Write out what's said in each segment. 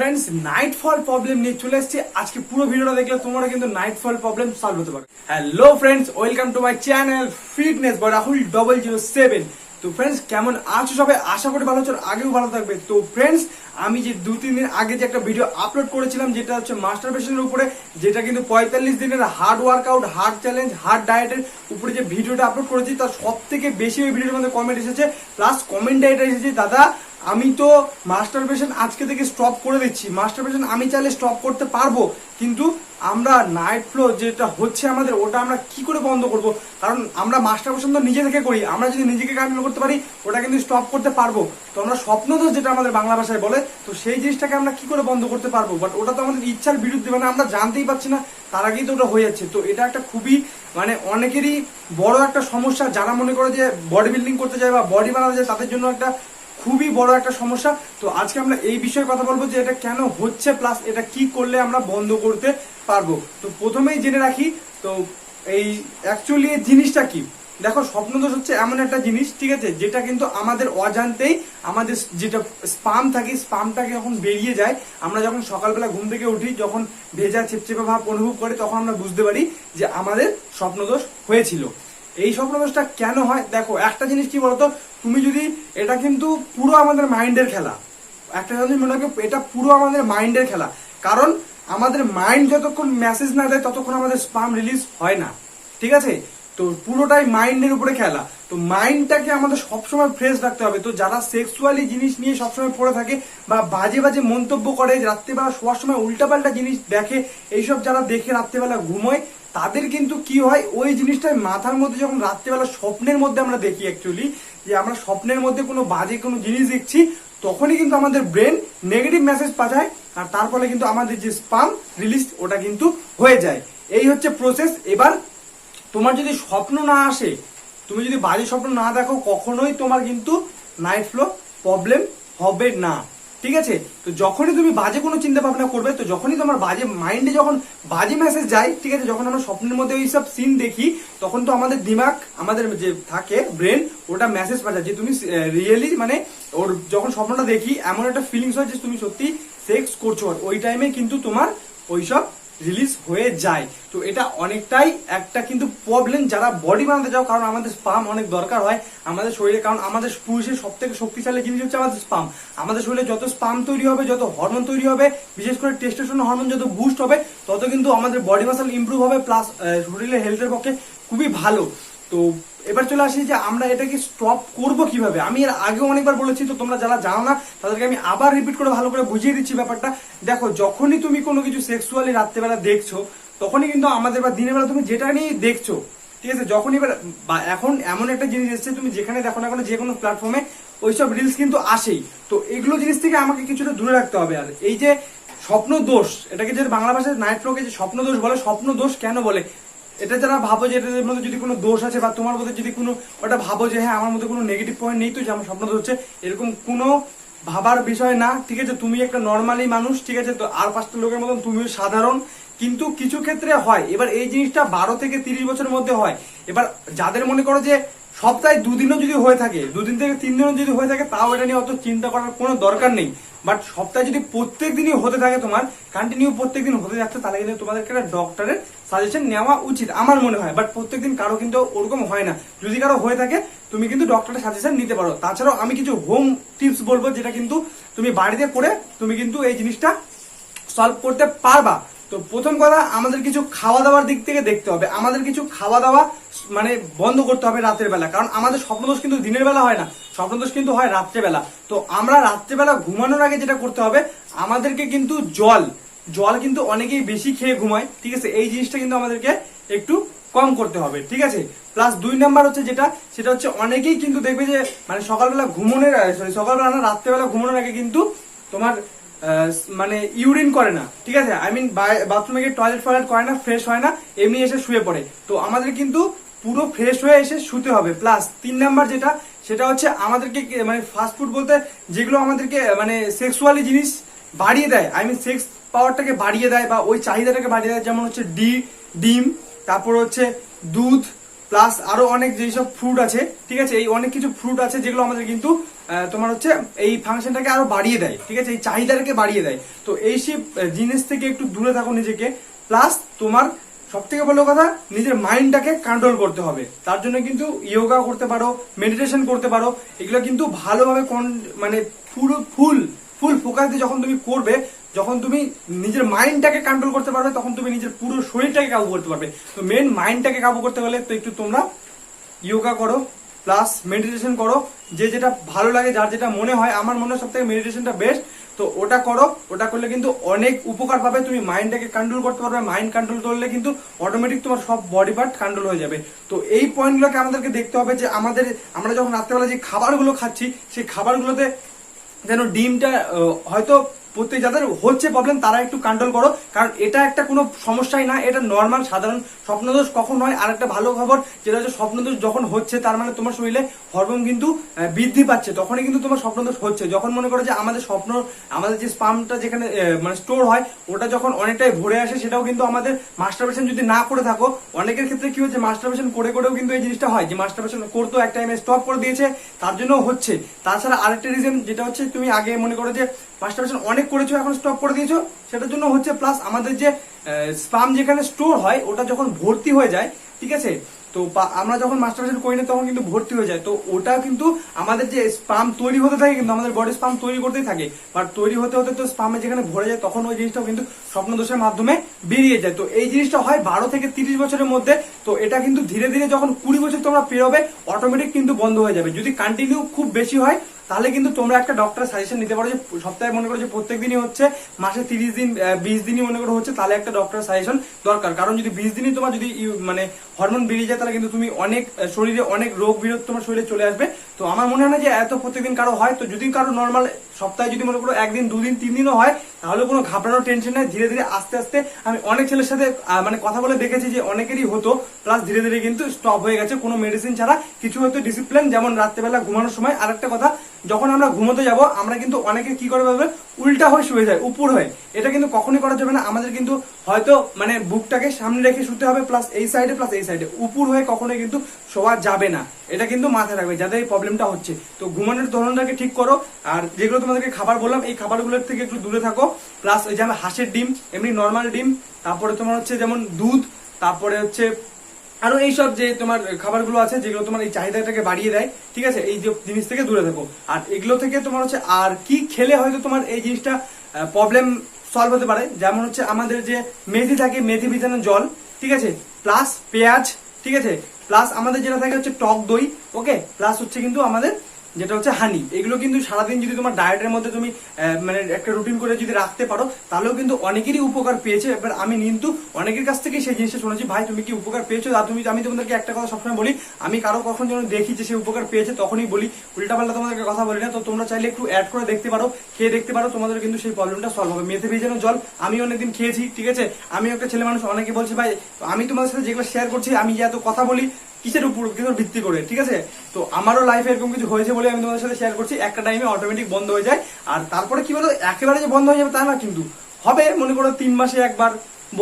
Friends night ফল problem নিয়ে চলে এসেছি। আজকে পুরো ভিডিওটা দেখলে তোমরা কিন্তু নাইট ফল প্রবলেম সলভ হতে পারবে hello friends welcome to my channel fitness by Rahul double zero seven তো ফ্রেন্ডস কেমন আছো সবাই? আশা করি ভালো আছো, আগেও ভালো থাকবে। তো ফ্রেন্ডস আমি যে দু, তিন দিন আগে যে একটা ভিডিও আপলোড করেছিলাম, যেটা হচ্ছে মাস্টার পেশনের উপরে, যেটা কিন্তু পঁয়তাল্লিশ দিনের hard workout hard challenge hard ডায়েটের উপরে যে ভিডিওটা আপলোড করেছি, তার সব থেকে বেশি ওই ভিডিওর মধ্যে কমেন্ট এসেছে। প্লাস কমেন্ট এটা এসেছে, দাদা আমি তো মাস্টার পেশেন্ট আজকে থেকে স্টপ করে দিচ্ছি। মাস্টার পেশেন্ট আমি চাইলে স্টপ করতে পারব, কিন্তু আমরা নাইট ফ্লো যেটা হচ্ছে আমাদের, ওটা আমরা কি করে বন্ধ করব? কারণ আমরা মাস্টার পেশেন্ট তো নিজে থেকে করি, আমরা যদি নিজেকে কন্ট্রোল করতে পারি, ওটা কিন্তু স্টপ করতে পারব। তো আমরা স্বপ্ন দোষ যেটা আমাদের বাংলা ভাষায় বলে, তো সেই জিনিসটাকে আমরা কি করে বন্ধ করতে পারব? বাট ওটা তো আমাদের ইচ্ছার বিরুদ্ধে মানে আমরা জানতেই পারছি না, তার আগেই তো ওটা হয়ে যাচ্ছে। তো এটা একটা খুবই মানে অনেকেরই বড় একটা সমস্যা, যারা মনে করে যে বডি বিল্ডিং করতে যায় বা বডি বানাতে যায়, তাদের জন্য একটা খুবই বড় একটা সমস্যা। তো আজকে আমরা এই বিষয়ে কথা বলব যে এটা কেন হচ্ছে প্লাস এটা কি করলে আমরা বন্ধ করতে পারব। তো প্রথমেই জেনে রাখি, তো এই অ্যাকচুয়ালি এই জিনিসটা কি? দেখো, স্বপ্নদোষ হচ্ছে এমন একটা জিনিস, ঠিক আছে, যেটা কিন্তু আমাদের অজান্তেই, আমাদের যেটা স্পাম থাকে স্পামটাকে যখন বেরিয়ে যায়, আমরা যখন সকালবেলা ঘুম থেকে উঠি, যখন ভেজা চেপচেপে ভাব অনুভব করে, তখন আমরা বুঝতে পারি যে আমাদের স্বপ্নদোষ হয়েছিল। এই স্বপ্নদোষটা কেন হয়? দেখো, একটা জিনিস কি বলতো? তুমি যদি, এটা কিন্তু পুরো আমাদের মাইন্ডের খেলা। একটা জিনিস মনে রাখবে এটা পুরো আমাদের মাইন্ডের খেলা। কারণ আমাদের মাইন্ড যতক্ষণ মেসেজ না দেয়, ততক্ষণ আমাদের স্পাম রিলিজ হয় না। ঠিক আছে? তো পুরোটাই মাইন্ডের উপরে খেলা। তো মাইন্ডটাকে আমাদের সবসময় ফ্রেশ রাখতে হবে। তো যারা সেক্সুয়ালি জিনিস নিয়ে সবসময় পড়ে থাকে বা বাজে বাজে মন্তব্য করে, রাত্রেবেলা শোয়ার সময় উল্টাপাল্টা জিনিস দেখে, এইসব যারা দেখে রাত্রেবেলা ঘুমোয়, তাদের কিন্তু কি হয়? ওই জিনিসটা মাথার মধ্যে যখন রাত্রেবেলা স্বপ্নের মধ্যে আমরা দেখি অ্যাকচুয়ালি যে আমরা স্বপ্নের মধ্যে কোনো বাজে কোনো জিনিস দেখছি, তখনই কিন্তু আমাদের ব্রেন নেগেটিভ মেসেজ পাঠায়, আর তার ফলে কিন্তু আমাদের যে স্পাম রিলিজ ওটা কিন্তু হয়ে যায়। এই হচ্ছে প্রসেস এবার তোমার যদি স্বপ্ন না আসে, তুমি যদি বাজে স্বপ্ন না দেখো, কখনোই তোমার কিন্তু নাইট ফ্লো প্রবলেম হবে না। ঠিক আছে? তো যখনই তুমি বাজে কোনো চিন্তা ভাবনা করবে, তো যখনই তোমার বাজে মাইন্ডে যখন বাজে মেসেজ যায়, ঠিক আছে? যখন আমরা স্বপ্নের মধ্যে ওই সব সিন দেখি, তখন তো আমাদের দিমাগ, আমাদের যে থাকে ব্রেন ওটা মেসেজ পাঠায় যে তুমি রিয়েলি মানে ওর যখন স্বপ্নটা দেখি, এমন একটা ফিলিংস হয় যে তুমি সত্যি সেক্স করছ। আর ওই টাইমে কিন্তু তোমার ওইসব রিলিজ হয়ে যায়। তো এটা অনেকটাই একটা কিন্তু প্রবলেম যারা বডি বানাতে যাও কারণ আমাদের স্পাম অনেক দরকার হয় আমাদের শরীরে, কারণ আমাদের পুরুষের সব থেকে শক্তিশালী জিনিস হচ্ছে আমাদের স্পাম আমাদের শরীরে যত স্পাম তৈরি হবে, যত হরমোন তৈরি হবে, বিশেষ করে টেস্টোস্টেরন হরমোন যত বুস্ট হবে, তত কিন্তু আমাদের বডি মাসেল ইমপ্রুভ হবে প্লাস শরীরের হেলথের পক্ষে খুবই ভালো। তো এবার চলে আসি যে আমরা এটাকে স্টপ করব কীভাবে? আমি এর আগেও অনেকবার বলেছি তো তোমরা যারা জানো না, তাদেরকে আমি আবার রিপিট করে ভালো করে বুঝিয়ে দিচ্ছি ব্যাপারটা। দেখো, যখনই তুমি কোনো কিছু সেক্সুয়ালি রাত্রেবেলা দেখছ, তখনই কিন্তু আমাদের বা দিনের বেলা তুমি যেটা নিয়ে দেখছ, ঠিক আছে? যখন এবার এখন এমন একটা জিনিস এসছে, তুমি যেখানে দেখো না কোনো, যে কোনো প্ল্যাটফর্মে ওইসব রিলস কিন্তু আসেই। তো এগুলো জিনিস থেকে আমাকে কিছুটা দূরে রাখতে হবে আর। এই যে স্বপ্ন দোষ এটাকে যে বাংলা ভাষায় নাইট ফ্লোকে যে স্বপ্ন দোষ বলে স্বপ্ন দোষ কেন বলে? এটা যারা ভাবো যে এটার মধ্যে যদি কোনো দোষ আছে বা তোমার মধ্যে যদি কোনো, ওটা ভাবো যে হ্যাঁ আমার মধ্যে কোনো নেগেটিভ পয়েন্ট নেই, তো যে আমার স্বপ্ন হচ্ছে এরকম কোনো ভাবার বিষয় না, ঠিক আছে? তুমি একটা নর্মালি মানুষ, ঠিক আছে? তো আর পাঁচটা লোকের মতন তুমিও সাধারণ। কিন্তু কিছু ক্ষেত্রে হয়, এবার এই জিনিসটা বারো থেকে তিরিশ বছরের মধ্যে হয়। এবার যাদের মনে করো যে সপ্তাহে দুদিনও যদি হয়ে থাকে, দুদিন থেকে তিন দিনও যদি হয়ে থাকে, তাও এটা নিয়ে অত চিন্তা করার কোনো দরকার নেই। বাট সপ্তাহে যদি প্রত্যেক দিনই হতে থাকে তোমার কন্টিনিউ প্রত্যেক দিন হতে যাচ্ছে, তাহলে কিন্তু তোমাদেরকে একটা ডক্টরের সাজেশন নেওয়া উচিত, আমার মনে হয়। বাট প্রত্যেক দিন কারও কিন্তু ওরকম হয় না। যদি কারও হয়ে থাকে, তুমি কিন্তু ডক্টরের সাজেশন নিতে পারো। তাছাড়াও আমি কিছু হোম টিপস বলব, যেটা কিন্তু তুমি বাড়িতে করে তুমি কিন্তু এই জিনিসটা সলভ করতে পারবা। তো প্রথম কথা, আমাদের কিছু খাওয়া দাওয়ার দিক থেকে দেখতে হবে। আমাদের কিছু খাওয়া দাওয়া মানে বন্ধ করতে হবে রাতের বেলা। কারণ আমাদের স্বপ্নদোষ কিন্তু দিনের বেলা হয় না। স্বপ্নদোষ কিন্তু হয় রাত্রেবেলা তো আমরা রাত্রেবেলা ঘুমানোর আগে যেটা করতে হবে, আমাদেরকে কিন্তু জল জল কিন্তু অনেকেই বেশি খেয়ে ঘুমায়, ঠিক আছে? এই জিনিসটা কিন্তু আমাদেরকে একটু কম করতে হবে, ঠিক আছে? প্লাস দুই নাম্বার হচ্ছে যেটা, সেটা হচ্ছে অনেকেই কিন্তু দেখবে যে মানে সকালবেলা ঘুমোনোর সরি সকালবেলা না, রাত্রেবেলা ঘুমানোর আগে কিন্তু তোমার মানে ইউরিন করে না, ঠিক আছে? আই মিন বাথরুমে গিয়ে টয়লেট ফয়লেট করে না ফ্রেশ হয় না, এমনি এসে শুয়ে পড়ে। তো আমাদের কিন্তু পুরো ফ্রেশ হয়ে এসে শুতে হবে। প্লাস তিন নাম্বার যেটা, সেটা হচ্ছে আমাদেরকে মানে ফাস্ট ফুড বলতে যেগুলো আমাদেরকে মানে সেক্সুয়ালি জিনিস বাড়িয়ে দেয়। আই মিন সেক্স পাওয়ারটাকে বাড়িয়ে দেয় বা ওই চাহিদাটাকে বাড়িয়ে দেয়। যেমন হচ্ছে ডি ডিম, তারপর হচ্ছে দুধ প্লাস আরও অনেক যেসব ফ্রুট আছে, ঠিক আছে? এই অনেক কিছু ফ্রুট আছে যেগুলো আমাদের কিন্তু তোমার হচ্ছে এই ফাংশনটাকে আরও বাড়িয়ে দেয়, ঠিক আছে? এই চাহিদাটাকে বাড়িয়ে দেয়। তো এই সব জিনিস থেকে একটু দূরে থাকো নিজেকে। প্লাস তোমার সব থেকে বড় কথা, নিজের মাইন্ডটাকে কন্ট্রোল করতে হবে। তার জন্য কিন্তু ইয়োগা করতে পারো মেডিটেশন করতে পারো। এগুলো কিন্তু ভালোভাবে মানে পুরো ফুল ফুল ফোকাস দিয়ে যখন তুমি করবে, যখন তুমি নিজের মাইন্ডটাকে কন্ট্রোল করতে পারবে, তখন তুমি নিজের পুরো শরীরটাকে কাবু করতে পারবে। তো মেন মাইন্ডটাকে কাবু করতে হলে তো একটু তোমরা ইয়োগা করো প্লাস মেডিটেশন করো। যে যেটা ভালো লাগে, যার যেটা মনে হয়, আমার মনে হয় সব থেকে মেডিটেশনটা বেস্ট তো ওটা করো। ওটা করলে কিন্তু অনেক উপকার পাবে। তুমি মাইন্ডটাকে কন্ট্রোল করতে পারবে। মাইন্ড কন্ট্রোল করলে কিন্তু অটোমেটিক তোমার সব বডি পার্ট কন্ট্রোল হয়ে যাবে। তো এই পয়েন্টগুলোকে আমাদেরকে দেখতে হবে যে আমাদের, আমরা যখন রাত্রেবেলা যে খাবারগুলো খাচ্ছি, সেই খাবারগুলোতে যেন ডিমটা হয়তো প্রত্যেক যাদের হচ্ছে প্রবলেম তারা একটু কন্ট্রোল করো। কারণ এটা একটা কোনো সমস্যাই না, এটা নর্মাল সাধারণ স্বপ্নদোষ কখন হয়? আর একটা ভালো খবর যেটা হচ্ছে স্বপ্নদোষ যখন হচ্ছে, তার মানে তোমার শরীরে হরমোন কিন্তু বৃদ্ধি পাচ্ছে। তখনই কিন্তু তোমার স্বপ্নদোষ হচ্ছে। যখন মনে করো যে আমাদের স্বপ্ন, আমাদের যে স্পামটা যেখানে মানে স্টোর হয়, ওটা যখন অনেকটাই ভরে আসে, সেটাও কিন্তু আমাদের মাস্টারবেশন যদি না করে থাকো, অনেকের ক্ষেত্রে কি হচ্ছে মাস্টারবেশন করে, করেও কিন্তু এই জিনিসটা হয় যে মাস্টারবেশন করতো এক টাইমে স্টপ করে দিয়েছে, তার জন্য হচ্ছে। তাছাড়া আরেকটা রিজন যেটা হচ্ছে, তুমি আগে মনে করো যে মাস্টারবেশন অনেক করেছ, এখন স্টপ করে দিয়েছ। সেটার জন্য হচ্ছে প্লাস আমাদের যে স্পাম যেখানে স্টোর হয়, ওটা যখন ভর্তি হয়ে যায়, ঠিক আছে? তো আমরা যখন মাস্টারবেশন করি না, তখন কিন্তু ভর্তি হয়ে যায়। তো ওটা কিন্তু আমাদের যে স্পাম তৈরি হতে থাকে, কিন্তু আমাদের বডি স্পাম তৈরি করতেই থাকে। বাট তৈরি হতে হতে তো স্পামে যেখানে ভরে যায়, তখন ওই জিনিসটাও কিন্তু স্বপ্নদোষের মাধ্যমে বেরিয়ে যায়। তো এই জিনিসটা হয় বারো থেকে তিরিশ বছরের মধ্যে। তো এটা কিন্তু ধীরে ধীরে যখন কুড়ি বছর তোমরা পেরোবে অটোমেটিক কিন্তু বন্ধ হয়ে যাবে। যদি কন্টিনিউ খুব বেশি হয় তাহলে কিন্তু তোমরা একটা ডক্টর সাজেশন নিতে পারো যে সপ্তাহে মনে করো যে প্রত্যেক দিনই হচ্ছে, মাসে তিরিশ দিন বিশ দিনই মনে করো হচ্ছে, তাহলে একটা ডক্টর সাজেশন দরকার। কারণ যদি বিশ দিনই তোমার যদি মানে হরমোন বেরিয়ে যায়, তাহলে কিন্তু তুমি অনেক শরীরে অনেক রোগ বিরোধ তোমার শরীরে চলে আসবে। তো আমার মনে হয় না যে এত প্রত্যেকদিন কারও হয়। তো যদি কারও নর্মাল সপ্তাহে যদি মনে করো একদিন, দুদিন, তিন দিনও হয়, তাহলে কোনো ঘাবড়ানোর টেনশন নেই। ধীরে ধীরে আস্তে আস্তে আমি অনেক ছেলের সাথে মানে কথা বলে দেখেছি যে অনেকেরই হতো প্লাস ধীরে ধীরে কিন্তু স্টপ হয়ে গেছে কোনো মেডিসিন ছাড়া। কিছু হয়তো ডিসিপ্লিন যেমন রাত্রেবেলা ঘুমানোর সময়। আরেকটা কথা, যখন আমরা ঘুমোতে যাব, আমরা কিন্তু অনেকে কি করে ভাবে উল্টা হয়ে শুয়ে যায়, উপর হয়ে। এটা কিন্তু কখনোই করা যাবে না। আমাদের কিন্তু হয়তো মানে বুকটাকে সামনে রেখে শুতে হবে প্লাস এই সাইডে প্লাস এই সাইডে উপর হয়ে কখনোই কিন্তু শোয়া যাবে না। এটা কিন্তু মাথায় রাখবে যাদের এই প্রবলেমটা হচ্ছে। তো ঘুমানোর ধরনটাকে ঠিক করো, আর যেগুলো তোমাদেরকে খাবার বললাম, এই খাবারগুলোর থেকে একটু দূরে থাকো। প্লাস ওই যে হাঁসের ডিম, এমনি নর্মাল ডিম, তারপরে তোমার হচ্ছে যেমন দুধ, তারপরে হচ্ছে আরও এইসব যে তোমার খাবারগুলো আছে, যেগুলো তোমার এই চাহিদাটাকে বাড়িয়ে দেয়, ঠিক আছে? এই জিনিস থেকে দূরে থাকো। আর এগুলো থেকে তোমার হচ্ছে আর কি খেলে হয়তো তোমার এই জিনিসটা প্রবলেম সলভ হতে পারে? যেমন হচ্ছে আমাদের যে মেথি থাকে, মেথি ভিজানো জল, ঠিক আছে? প্লাস পেঁয়াজ, ঠিক আছে? প্লাস আমাদের যেটা থাকে হচ্ছে টক দই ওকে প্লাস হচ্ছে কিন্তু আমাদের যেটা হচ্ছে হানি এগুলো কিন্তু সারাদিন যদি তোমার ডায়েটের মধ্যে তুমি মানে একটা রুটিন করে যদি রাখতে পারো, তাহলেও কিন্তু অনেকেরই উপকার পেয়েছে। এবার আমি কিন্তু অনেকের কাছ থেকে সেই জিনিসটা শুনেছি, ভাই, তুমি কি উপকার পেয়েছ? আর তুমি, আমি তোমাদেরকে একটা কথা সবসময় বলি, আমি কারও কখন যেন দেখি যে সে উপকার পেয়েছে, তখনই বলি। উল্টাপাল্টা তোমাদেরকে কথা বলি না, তো তোমরা চাইলে একটু অ্যাড করে দেখতে পারো, খেয়ে দেখতে পারো তোমাদের কিন্তু সেই প্রবলেমটা সলভ হবে। মেথে ভেজানো জল, আমি অনেকদিন খেয়েছি, ঠিক আছে? আমি একটা ছেলে মানুষ অনেকে বলছে, ভাই, আমি তোমাদের সাথে যেগুলো শেয়ার করছি, আমি যে এত কথা বলি কিসের উপর, কিসের ভিত্তি করে, ঠিক আছে? তো আমারও লাইফে এরকম কিছু হয়েছে বলে আমি তোমাদের সাথে শেয়ার করছি। একটা টাইমে অটোমেটিক বন্ধ হয়ে যায়। আর তারপরে কি বলো একেবারে যে বন্ধ হয়ে যাবে তা না কিন্তু। হবে, মনে করো তিন মাসে একবার,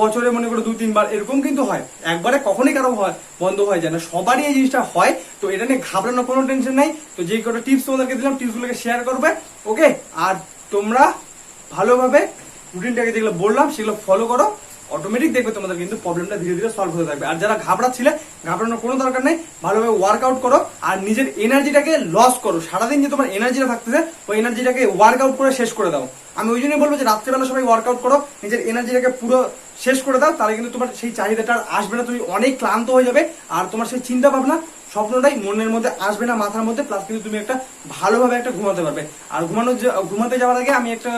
বছরে মনে করো দু তিনবার এরকম কিন্তু হয়। একবারে কখনই কারও হয়, বন্ধ হয়ে যায় না। সবারই এই জিনিসটা হয়, তো এটা নিয়ে ঘাবড়ানোর কোনো টেনশন নাই। তো যে কটা টিপস তোমাদেরকে দিলাম টিপসগুলোকে শেয়ার করবে ওকে আর তোমরা ভালোভাবে রুটিনটাকে যেগুলো বললাম, সেগুলো ফলো করো। অটোমেটিক দেখবে তোমাদের কিন্তু প্রবলেমটা ধীরে ধীরে সলভ হতে থাকবে। আর যারা ঘাবড়াচ্ছিলে, ঘাবড়ানোর কোনো দরকার নেই। ভালোভাবে ওয়ার্কআউট করো আর নিজের এনার্জিটাকে লস করো। সারাদিন যে তোমার এনার্জিটা থাকতেছে, ওই এনার্জিটাকে ওয়ার্কআউট করে শেষ করে দাও। আমি ওই জন্যই বলব যে রাত্রেবেলা সবাই ওয়ার্কআউট করো, নিজের এনার্জিটাকে পুরো শেষ করে দাও, তাহলে কিন্তু তোমার সেই চাহিদাটা আসবে না। তুমি অনেক ক্লান্ত হয়ে যাবে আর তোমার সেই চিন্তা ভাবনা স্বপ্নটাই মনের মধ্যে আসবে না, মাথার মধ্যে প্লাস কিন্তু তুমি একটা ভালোভাবে একটা ঘুমাতে পারবে। আর ঘুমানো ঘুমাতে যাওয়ার আগে আমি একটা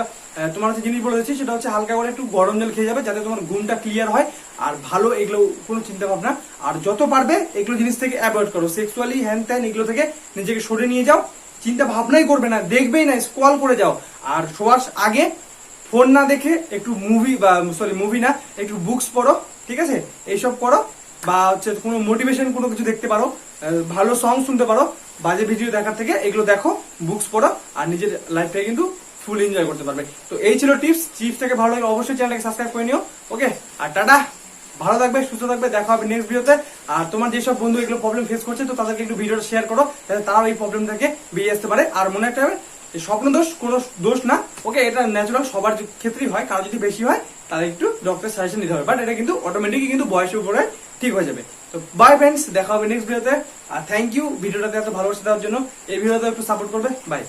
তোমার হচ্ছে জিনিস বলে দিচ্ছি, সেটা হচ্ছে হালকা করে একটু গরম জল খেয়ে যাবে, যাতে তোমার ঘুমটা ক্লিয়ার হয়। আর ভালো এগুলো কোনো চিন্তা ভাবনা আর যত পারবে, এগুলো জিনিস থেকে অ্যাভয়েড করো। সেক্সুয়ালি হ্যান ত্যান এগুলো থেকে নিজেকে সরে নিয়ে যাও। চিন্তা ভাবনাই করবে না, দেখবেই না স্কল করে যাও। আর শোয়ার আগে ফোন না দেখে একটু মুভি বা সরি মুভি না, একটু বুকস পড়ো, ঠিক আছে? এইসব করো, বা হচ্ছে কোনো মোটিভেশন কোনো কিছু দেখতে পারো। ভালো সং শুনতে পারো, বাজে ভিডিও দেখার থেকে এগুলো দেখো বুকস পড়ো, আর নিজের লাইফটাকে কিন্তু ফুল এনজয় করতে পারবে। তো এই ছিল টিপস টিপস থেকে ভালো লাগে অবশ্যই চ্যানেলটাকে সাবস্ক্রাইব করে নিও ওকে আর টাটা! ভালো থাকবে, সুস্থ থাকবে, দেখা হবে নেক্সট ভিডিওতে আর তোমার যেসব বন্ধু এগুলো প্রবলেম ফেস করছে, তো তাদেরকে একটু ভিডিওটা শেয়ার করো, যাতে তারাও এই প্রবলেম থেকে বেরিয়ে আসতে পারে। আর মনে রাখতে হবে স্বপ্ন দোষ, কোনো দোষ না ওকে এটা ন্যাচারাল সবার ক্ষেত্রেই হয়, কারও যদি বেশি হয়, তাহলে একটু ডক্টর সাজেশন নিতে হবে। বাট এটা কিন্তু অটোমেটিকই কিন্তু বয়সের উপরে ঠিক হয়ে যাবে। তো বাই ফ্রেন্ডস দেখা হবে নেক্সট ভিডিওতে আর থ্যাংক ইউ ভিডিওটাতে এত ভালোবাসা দেওয়ার জন্য। এই ভিডিওতে একটু সাপোর্ট করবে। বাই